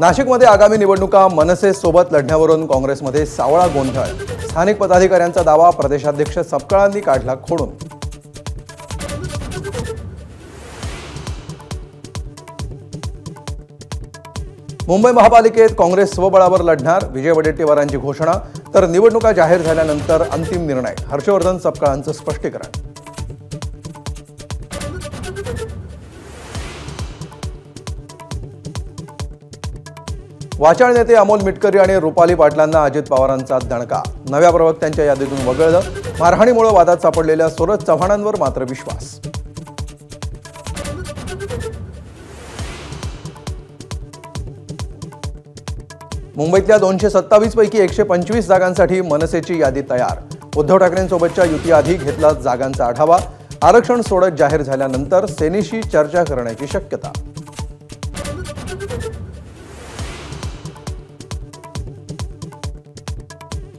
नाशिकमध्ये आगामी निवडणुका मनसेसोबत लढण्यावरून काँग्रेसमध्ये सावळा गोंधळ. स्थानिक पदाधिकाऱ्यांचा दावा प्रदेशाध्यक्ष सपकाळांनी काढला खोडून. मुंबई महापालिकेत काँग्रेस स्वबळावर लढणार विजय वडेट्टीवारांची घोषणा तर निवडणुका जाहीर झाल्यानंतर अंतिम निर्णय. हर्षवर्धन सपकाळांचं स्पष्टीकरण. वाचाळ नेते अमोल मिटकरी आणि रुपाली पाटलांना अजित पवारांचा दणका. नव्या प्रवक्त्यांच्या यादीतून वगळलं मारहाणीमुळे वादात सापडलेल्या सुरज चव्हाणांवर मात्र विश्वास. मुंबईतल्या दोनशे सत्तावीस पैकी एकशे पंचवीस जागांसाठी मनसेची यादी तयार. उद्धव ठाकरेंसोबतच्या युतीआधी घेतला जागांचा आढावा. आरक्षण सोडत जाहीर झाल्यानंतर सेनेशी चर्चा करण्याची शक्यता.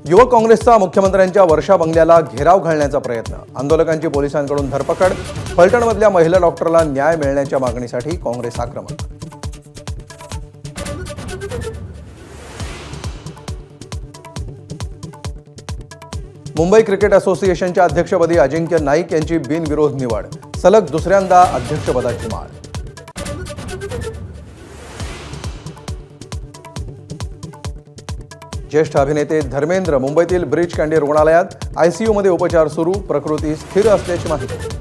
युवक काँग्रेसचा मुख्यमंत्र्यांच्या वर्षा बंगल्याला घेराव घालण्याचा प्रयत्न. आंदोलकांची पोलिसांकडून धरपकड. फलटणमधल्या महिला डॉक्टरला न्याय मिळण्याच्या मागणीसाठी काँग्रेस आक्रमक. मुंबई क्रिकेट असोसिएशनच्या अध्यक्षपदी अजिंक्य नाईक यांची बिनविरोध निवड. सलग दुसऱ्यांदा अध्यक्षपदाची माळ. ज्येष्ठ अभिनेते धर्मेंद्र मुंबईतील ब्रिज कँडी रुग्णालयात आयसीयूमध्ये उपचार सुरू प्रकृती स्थिर असल्याची माहिती.